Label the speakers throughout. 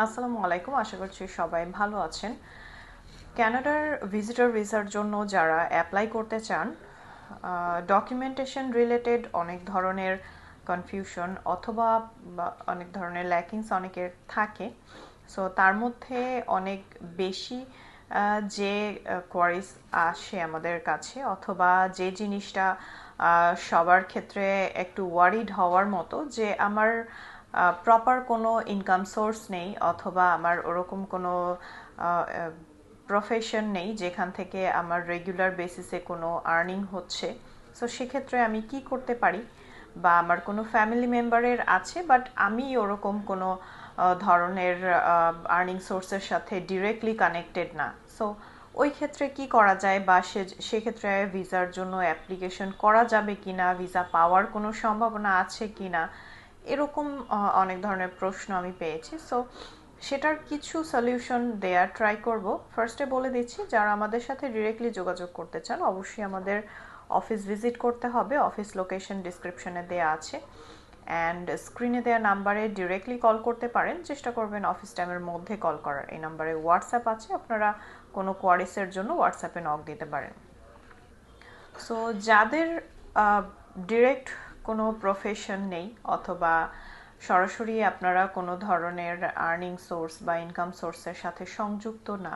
Speaker 1: আসসালামু আলাইকুম, আশা করছি সবাই ভালো আছেন। ক্যানাডার ভিজিটর ভিসার জন্য যারা অ্যাপ্লাই করতে চান ডকুমেন্টেশন রিলেটেড অনেক ধরনের কনফিউশন অথবা অনেক ধরনের ল্যাকিংস অনেকের থাকে। সো তার মধ্যে অনেক বেশি যে কোয়ারিজ আসে আমাদের কাছে অথবা যে জিনিসটা সবার ক্ষেত্রে একটু ওয়ারিড হওয়ার মতো যে, আমার প্রপার কোনো ইনকাম সোর্স নেই অথবা আমার ওরকম কোনো প্রফেশন নেই যেখান থেকে আমার রেগুলার বেসিসে কোনো আর্নিং হচ্ছে। সো সেক্ষেত্রে আমি কি করতে পারি? বা আমার কোনো ফ্যামিলি মেম্বারের আছে বাট আমি ওরকম কোনো ধরনের আর্নিং সোর্সের সাথে ডিরেক্টলি কানেক্টেড না। সো ওই ক্ষেত্রে কি করা যায় বা সে, সেক্ষেত্রে ভিসার জন্য অ্যাপ্লিকেশন করা যাবে কিনা ভিসা পাওয়ার কোনো সম্ভাবনা আছে কিনা এরকম অনেক ধরনের প্রশ্ন আমি পেয়েছি। সো সেটার কিছু সলিউশন দেয়ার ট্রাই করব। ফার্স্টে বলে দিচ্ছি, যারা আমাদের সাথে ডিরেক্টলি যোগাযোগ করতে চান, অবশ্যই আমাদের অফিস ভিজিট করতে হবে। অফিস লোকেশন ডিসক্রিপশনে দেয়া আছে। অ্যান্ড স্ক্রিনে দেওয়া নাম্বারে ডিরেক্টলি কল করতে পারেন। চেষ্টা করবেন অফিস টাইমের মধ্যে কল করার। এই নাম্বারে হোয়াটসঅ্যাপ আছে। আপনারা কোনো কোয়ারিসের জন্য হোয়াটসঅ্যাপে নক দিতে পারেন। সো যাদের ডিরেক্ট কোনো প্রফেশন নেই অথবা সরাসরি আপনারা কোনো ধরনের আর্নিং সোর্স বা ইনকাম সোর্সের সাথে সংযুক্ত না।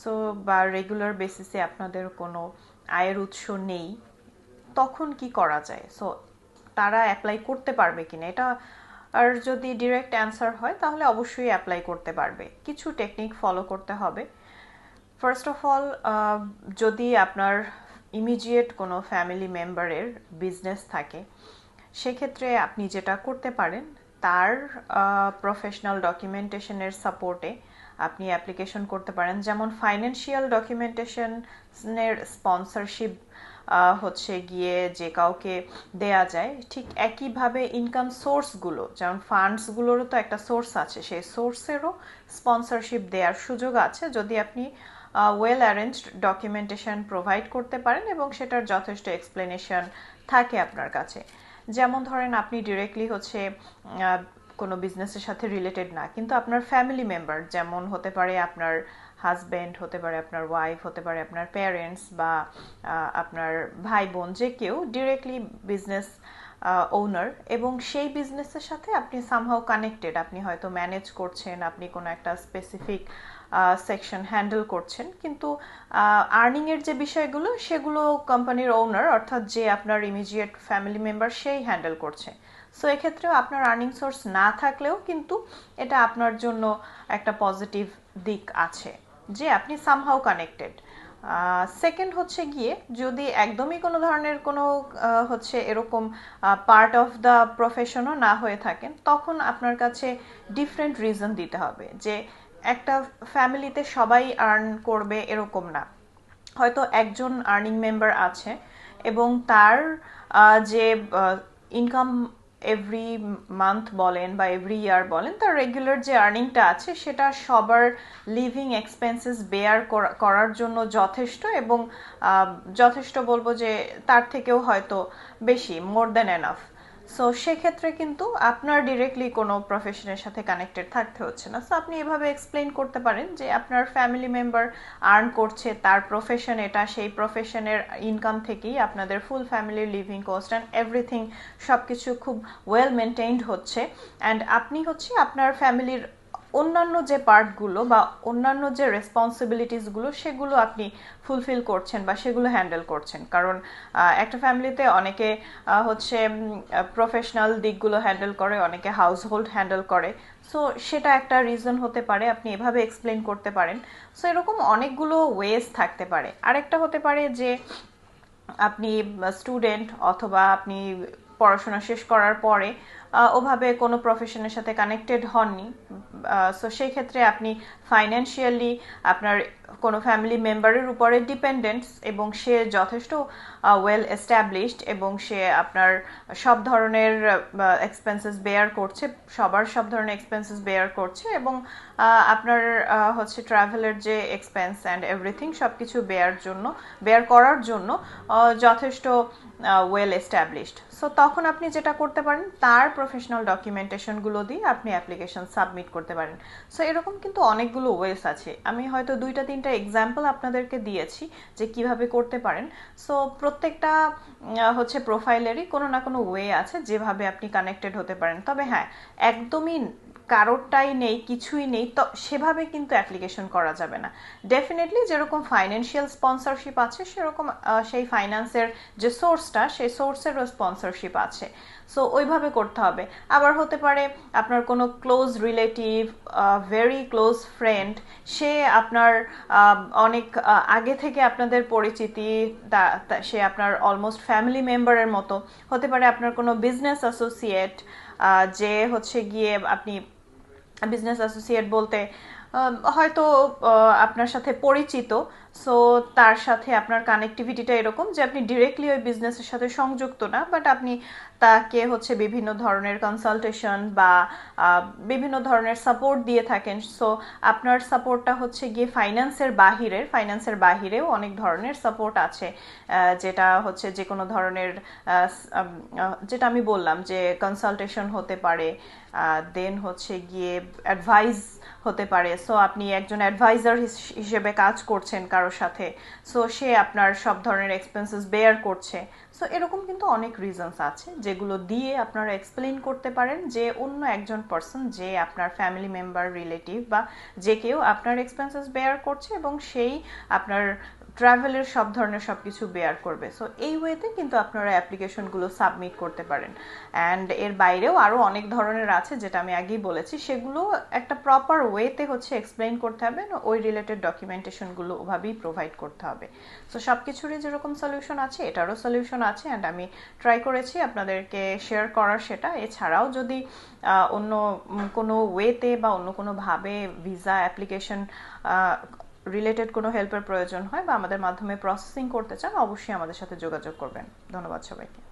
Speaker 1: সো বা রেগুলার বেসিসে আপনাদের কোনো আয়ের উৎস নেই, তখন কি করা যায়? সো তারা অ্যাপ্লাই করতে পারবে কিনা? এটা আর যদি ডিরেক্ট অ্যান্সার হয়, তাহলে অবশ্যই অ্যাপ্লাই করতে পারবে। কিছু টেকনিক ফলো করতে হবে। ফার্স্ট অফ অল যদি আপনার ইমিডিয়েট কোনো ফ্যামিলি মেম্বারের বিজনেস থাকে, সেক্ষেত্রে আপনি যেটা করতে পারেন, তার প্রফেশনাল ডকুমেন্টেশনের সাপোর্টে আপনি অ্যাপ্লিকেশন করতে পারেন। যেমন ফাইন্যান্সিয়াল ডকুমেন্টেশনের স্পন্সরশিপ হচ্ছে গিয়ে যে কাউকে দেয়া যায়, ঠিক একইভাবে ইনকাম সোর্সগুলো যেমন ফান্ডসগুলোরও তো একটা সোর্স আছে, সেই সোর্সেরও স্পন্সরশিপ দেওয়ার সুযোগ আছে। যদি আপনি ওয়েল অ্যারেঞ্জড ডকুমেন্টেশন প্রোভাইড করতে পারেন এবং সেটার যথেষ্ট এক্সপ্লেনেশন থাকে আপনার কাছে। যেমন ধরেন আপনি ডিরেক্টলি হচ্ছে কোনো বিজনেসের সাথে রিলেটেড না, কিন্তু আপনার ফ্যামিলি মেম্বার যেমন হতে পারে আপনার হাজব্যান্ড হতে পারে আপনার ওয়াইফ হতে পারে আপনার প্যারেন্টস বা আপনার ভাই বোন যে কেউ ডিরেক্টলি বিজনেস ওনার এবং সেই বিজনেসের সাথে আপনি সামহাও কানেক্টেড আপনি হয়তো ম্যানেজ করছেন, আপনি কোনো একটা স্পেসিফিক সেকশন হ্যান্ডেল করছেন। কিন্তু আর্নিং এর যে বিষয়গুলো, সেগুলো কোম্পানির ওনার অর্থাৎ যে আপনার ইমিডিয়েট ফ্যামিলি মেম্বার সেই হ্যান্ডেল করছে। সো এক্ষেত্রেও আপনার আর্নিং সোর্স না থাকলেও কিন্তু এটা আপনার জন্য একটা পজিটিভ দিক আছে, যে আপনি সামহাও কানেক্টেড সেকেন্ড হচ্ছে গিয়ে, যদি একদমই কোনো ধরনের কোনো হচ্ছে এরকম পার্ট অফ দ্য প্রফেশনও না হয়ে থাকেন, তখন আপনার কাছে ডিফারেন্ট রিজন দিতে হবে, যে একটা ফ্যামিলিতে সবাই আর্ন করবে এরকম না। হয়তো একজন আর্নিং মেম্বার আছে এবং তার যে ইনকাম এভরি মান্থ বলেন বা এভরি ইয়ার বলেন, তার রেগুলার যে আর্নিংটা আছে সেটা সবার লিভিং এক্সপেন্সেস বেয়ার করার জন্য যথেষ্ট এবং যথেষ্ট বলব যে তার থেকেও হয়তো বেশি মোর দ্যান এনাফ সো সেক্ষেত্রে কিন্তু আপনার ডিরেক্টলি কোনো প্রফেশনের সাথে কানেক্টেড থাকতে হচ্ছে না। সো আপনি এভাবে এক্সপ্লেন করতে পারেন যে আপনার ফ্যামিলি মেম্বার আর্ন করছে, তার প্রফেশন এটা, সেই প্রফেশনের ইনকাম থেকেই আপনাদের ফুল ফ্যামিলির লিভিং কস্ট অ্যান্ড এভরিথিং সব কিছু খুব ওয়েল মেনটেইনড হচ্ছে। অ্যান্ড আপনি হচ্ছে আপনার ফ্যামিলির অন্যান্য যে পার্টগুলো বা অন্যান্য যে রেসপন্সিবিলিটিসগুলো সেগুলো আপনি ফুলফিল করছেন বা সেগুলো হ্যান্ডেল করছেন। কারণ একটা ফ্যামিলিতে অনেকে হচ্ছে প্রফেশনাল দিকগুলো হ্যান্ডেল করে, অনেকে হাউস হোল্ড হ্যান্ডেল করে। সো সেটা একটা রিজন হতে পারে, আপনি এভাবে এক্সপ্লেন করতে পারেন। সো এরকম অনেকগুলো ওয়েজ থাকতে পারে। আরেকটা হতে পারে যে, আপনি স্টুডেন্ট অথবা আপনি পড়াশোনা শেষ করার পরে ওভাবে কোনো প্রফেশনের সাথে কানেক্টেড হননি। সো সেই ক্ষেত্রে আপনি ফাইন্যান্সিয়ালি আপনার কোনো ফ্যামিলি মেম্বারের উপরে ডিপেন্ডেন্ট এবং সে যথেষ্ট ওয়েল এস্টাবলিশড এবং সে আপনার সব ধরনের এক্সপেন্সেস বেয়ার করছে, সবার সব ধরনের এক্সপেন্সেস বেয়ার করছে এবং আপনার হচ্ছে ট্রাভেলের যে এক্সপেন্স অ্যান্ড এভরিথিং সব কিছু বেয়ার জন্য বেয়ার করার জন্য যথেষ্ট ওয়েল এস্টাবলিশড সো তখন আপনি যেটা করতে পারেন, তার প্রফেশনাল ডকুমেন্টেশনগুলো দিয়ে আপনি অ্যাপ্লিকেশন সাবমিট করতে পারেন। সো এরকম কিন্তু অনেকগুলো ওয়েস আছে। আমি হয়তো দুইটা, তিনটা এক্সাম্পল আপনাদেরকে দিয়েছি যে কীভাবে করতে পারেন। সো প্রত্যেকটা হচ্ছে প্রোফাইলেরই কোনো না কোনো ওয়ে আছে যেভাবে আপনি কানেক্টেড হতে পারেন। তবে হ্যাঁ একদমই কারোরটাই নেই, কিছুই নেই, তো সেভাবে কিন্তু অ্যাপ্লিকেশন করা যাবে না। ডেফিনেটলি যেরকম ফাইন্যান্সিয়াল স্পন্সরশিপ আছে, সেরকম সেই ফাইন্যান্সের যে সোর্সটা সেই সোর্সেরও স্পন্সরশিপ আছে। সো ওইভাবে করতে হবে। আবার হতে পারে আপনার কোনো close relative very close friend সে আপনার অনেক আগে থেকে আপনাদের পরিচিতি সে আপনার অলমোস্ট ফ্যামিলি মেম্বারের মতো। হতে পারে আপনার কোনো বিজনেস অ্যাসোসিয়েট যে হচ্ছে গিয়ে আপনি বিজনেস অ্যাসোসিয়েট বলতে হয়তো আপনার সাথে পরিচিত সো তার সাথে আপনার কানেক্টিভিটিটা এরকম যে আপনি ডিরেক্টলি ওই বিজনেসের সাথে সংযুক্ত না বাট আপনি তাকে হচ্ছে বিভিন্ন ধরনের কনসালটেশন বা বিভিন্ন ধরনের সাপোর্ট দিয়ে থাকেন। সো আপনার সাপোর্টটা হচ্ছে গিয়ে ফাইন্যান্সের বাহিরের ফাইন্যান্সের বাহিরেও অনেক ধরনের সাপোর্ট আছে যেটা হচ্ছে যে কোনো ধরনের যেটা আমি বললাম যে কনসালটেশন হতে পারে দেন হচ্ছে গিয়ে অ্যাডভাইস হতে পারে। সো আপনি একজন অ্যাডভাইজার হিসেবে কাজ করছেন কারোর সাথে। সো সে আপনার সব ধরনের এক্সপেন্সেস বেয়ার করছে। সো এরকম কিন্তু অনেক রিজনস আছে যেগুলো দিয়ে আপনারা এক্সপ্লেন করতে পারেন যে অন্য একজন পার্সন যে আপনার ফ্যামিলি মেম্বার রিলেটিভ বা যে কেউ আপনার এক্সপেন্সেস বেয়ার করছে এবং সেই আপনার ট্রাভেলের সব ধরনের সব কিছু বেয়ার করবে। সো এই ওয়েতে কিন্তু আপনারা অ্যাপ্লিকেশনগুলো সাবমিট করতে পারেন। অ্যান্ড এর বাইরেও আরও অনেক ধরনের আছে, যেটা আমি আগেই বলেছি। সেগুলো একটা প্রপার ওয়েতে হচ্ছে এক্সপ্লেন করতে হবে ওই রিলেটেড ডকুমেন্টেশনগুলো ওভাবেই প্রোভাইড করতে হবে। সো সব কিছুরই যেরকম সলিউশন আছে, এটারও সলিউশন আছে। অ্যান্ড আমি ট্রাই করেছি আপনাদেরকে শেয়ার করার সেটা। এছাড়াও যদি অন্য কোনো ওয়েতে বা অন্য কোনোভাবে ভিসা অ্যাপ্লিকেশন রিলেটেড কোনো হেল্পের প্রয়োজন হয় বা আমাদের মাধ্যমে প্রসেসিং করতে চান, অবশ্যই আমাদের সাথে যোগাযোগ করবেন। ধন্যবাদ সবাইকে।